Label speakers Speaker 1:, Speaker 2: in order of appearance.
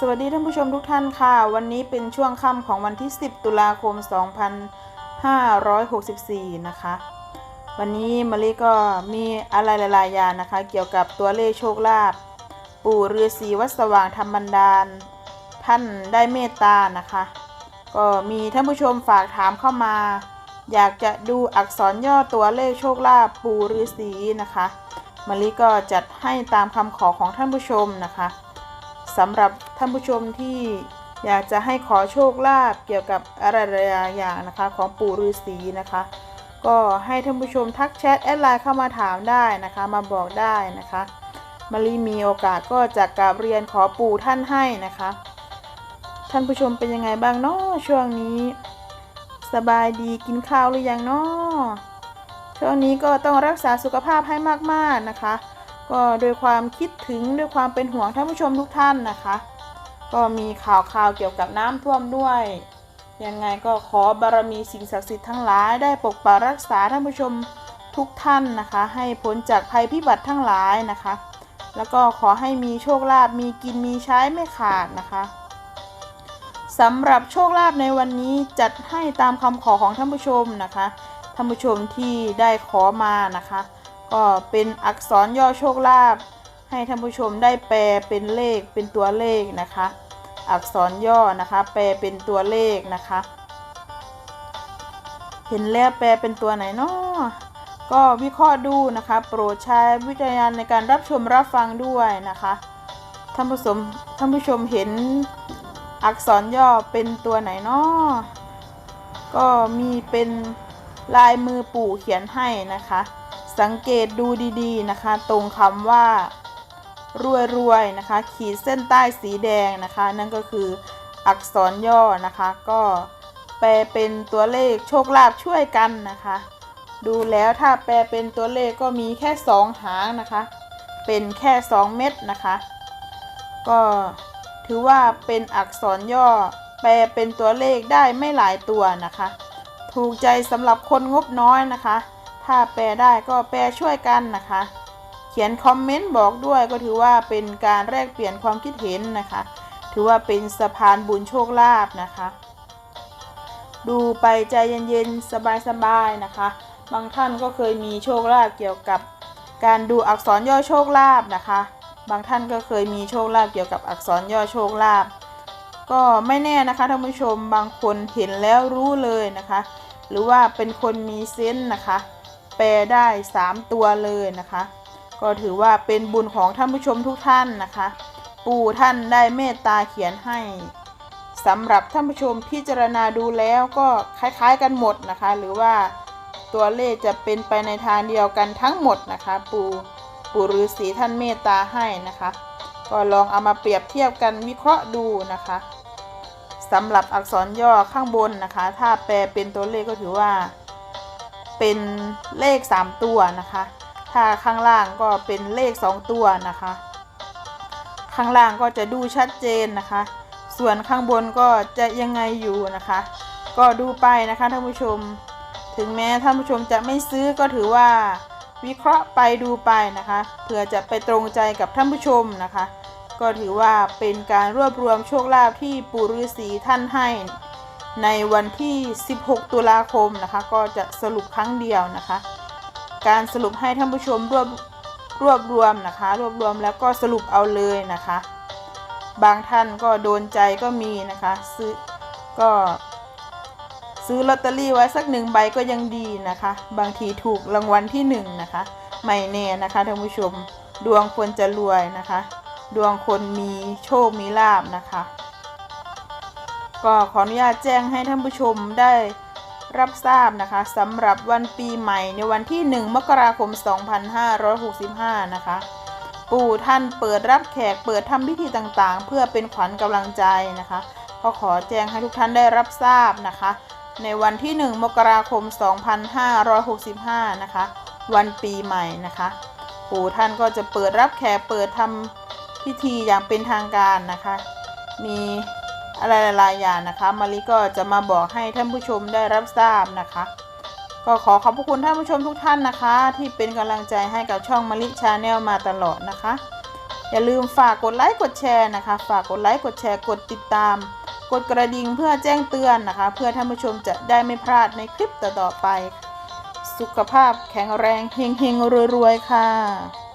Speaker 1: สวัสดีท่านผู้ชมทุกท่านค่ะ วันนี้เป็นช่วงค่ำของวันที่ 10 ตุลาคม 2564 นะคะ วันนี้มารีก็มีอะไรหลายๆอย่างนะคะ เกี่ยวกับตัวเลขโชคลาภปู่ฤาษีวัดสว่างธรรมบันดาล ท่านได้เมตตานะคะ ก็มีท่านผู้ชมฝากถามเข้ามา อยากจะดูอักษรย่อตัวเลขโชคลาภปู่ฤาษีนะคะมารีก็จัดให้ตามคำขอของท่านผู้ชมนะคะสำหรับ ท่านผู้ชมที่อยากจะให้ขอโชคลาภเกี่ยวกับอะไรๆอย่างนะคะของปู่ฤาษีนะคะ ก็ให้ท่านผู้ชมทักแชทแอดไลน์เข้ามาถามได้นะคะ มาบอกได้นะคะมารีมีโอกาสก็จะกราบเรียนขอปู่ท่านให้นะคะ ท่านผู้ชมเป็นยังไงบ้างเนาะช่วงนี้ สบายดีกินข้าวหรือยังเนาะช่วงนี้ก็ต้องรักษาสุขภาพให้มากๆนะคะ ก็โดยความคิดถึงด้วยความเป็นห่วงท่านผู้ชมทุกท่านนะคะ ก็มีข่าวข่าวเกี่ยวกับน้ำท่วมด้วย ยังไงก็ขอบารมีสิ่งศักดิ์สิทธิ์ทั้งหลายได้ปกปักรักษาท่านผู้ชมทุกท่านนะคะ ให้พ้นจากภัยพิบัติทั้งหลายนะคะ แล้วก็ขอให้มีโชคลาภมีกินมีใช้ไม่ขาดนะคะสำหรับโชคลาภในวันนี้จัดให้ตามคำขอของท่านผู้ชมนะคะท่านผู้ชมที่ได้ขอมานะคะ ก็เป็นอักษรย่อโชคลาภ ให้ท่านผู้ชมได้แปลเป็นเลขเป็นตัวเลขนะคะ อักษรย่อนะคะ แปลเป็นตัวเลขนะคะ เห็นแล้วแปลเป็นตัวไหนเนาะก็วิเคราะห์ดูนะคะ โปรดใช้วิจารณญาณในการรับชมรับฟังด้วยนะคะท่านผู้ชมท่านผู้ชมเห็นอักษรย่อเป็นตัวไหนเนาะก็มีเป็นลายมือปู่เขียนให้นะคะ สังเกตดูดีๆนะคะ ตรงคำว่า รวยๆนะคะ ขีดเส้นใต้สีแดงนะคะ นั่นก็คืออักษรย่อนะคะ ก็แปลเป็นตัวเลขโชคลาภช่วยกันนะคะ ดูแล้วถ้าแปลเป็นตัวเลขก็มีแค่สองหางนะคะ เป็นแค่2เม็ดนะคะ ก็ถือว่าเป็นอักษรย่อ แปลเป็นตัวเลขได้ไม่หลายตัวนะคะ ถูกใจสำหรับคนงบน้อยนะคะ ถ้าแปลได้ก็แปลช่วยกันนะคะ ขียนคอมเมนต์บอกด้วยก็ถือว่าเป็นการแลกเปลี่ยนความคิดเห็นนะคะ ถือว่าเป็นสะพานบุญโชคลาภนะคะ ดูไปใจเย็นๆ สบายๆนะคะ บางท่านก็เคยมีโชคลาภเกี่ยวกับ การดูอักษรย่อโชคลาภนะคะ บางท่านก็เคยมีโชคลาภเกี่ยวกับอักษรย่อโชคลาภก็ไม่แน่นะคะท่านผู้ชมบางคนเห็นแล้วรู้เลยนะคะ หรือว่าเป็นคนมีเซนส์นะคะ แปลได้ 3 ตัวเลยนะคะ ก็ถือว่าเป็นบุญของท่านผู้ชมทุกท่านนะคะ ปู่ท่านได้เมตตาเขียนให้สำหรับท่านผู้ชมพิจารณาดูแล้วก็คล้ายๆกันหมดนะคะ หรือว่าตัวเลขจะเป็นไปในทางเดียวกันทั้งหมดนะคะ ปู่ปู่ฤาษีท่านเมตตาให้นะคะ ก็ลองเอามาเปรียบเทียบกันวิเคราะห์ดูนะคะสำหรับอักษรย่อข้างบนนะคะ ถ้าแปลเป็นตัวเลขก็ถือว่า เป็นเลข 3 ตัวนะคะ ถ้าข้างล่างก็เป็นเลข 2 ตัวนะคะ ข้างล่างก็จะดูชัดเจนนะคะ ส่วนข้างบนก็จะยังไงอยู่นะคะ ก็ดูไปนะคะท่านผู้ชม ถึงแม้ท่านผู้ชมจะไม่ซื้อก็ถือว่าวิเคราะห์ไปดูไปนะคะเผื่อจะไปตรงใจกับท่านผู้ชมนะคะ ก็ถือว่าเป็นการรวบรวมโชคลาภที่ปู่ฤาษีท่านให้ในวันที่ 16 ตุลาคมนะคะ ก็จะสรุปครั้งเดียวนะคะ การสรุปให้ท่านผู้ชมรวบรวบรวมนะคะ รวบรวมแล้วก็สรุปเอาเลยนะคะ บางท่านก็โดนใจก็มีนะคะซื้อก็ซื้อลอตเตอรี่ไว้สักหนึ่งใบก็ยังดีนะคะ บางทีถูกรางวัลที่หนึ่งนะคะไม่แน่นะคะท่านผู้ชมดวงคนจะรวยนะคะ ดวงคนมีโชคมีลาบนะคะ ก็ขออนุญาตแจ้งให้ท่านผู้ชมได้ รับทราบนะคะสำหรับวันปีใหม่ในวันที่ 1 มกราคม 2565 นะคะ ปู่ท่านเปิดรับแขกเปิดทำพิธีต่างๆ เพื่อเป็นขวัญกำลังใจนะคะก็ขอแจ้งให้ทุกท่านได้รับทราบนะคะ ในวันที่ 1 มกราคม 2565 นะคะ วันปีใหม่นะคะ ปู่ท่านก็จะเปิดรับแขกเปิดทำพิธีอย่างเป็นทางการนะคะ มี อะไรหลายๆอย่างนะคะมาริก็จะมาบอกให้ท่านผู้ชมได้รับทราบนะคะ ก็ขอขอบพระคุณท่านผู้ชมทุกท่านนะคะ ที่เป็นกำลังใจให้กับช่องมาริชาแนลมาตลอดนะคะ อย่าลืมฝากกดไลค์กดแชร์นะคะ ฝากกดไลค์กดแชร์กดติดตาม กดกระดิ่งเพื่อแจ้งเตือนนะคะ เพื่อท่านผู้ชมจะได้ไม่พลาดในคลิปต่อๆไป สุขภาพแข็งแรงเฮงๆรวยๆค่ะ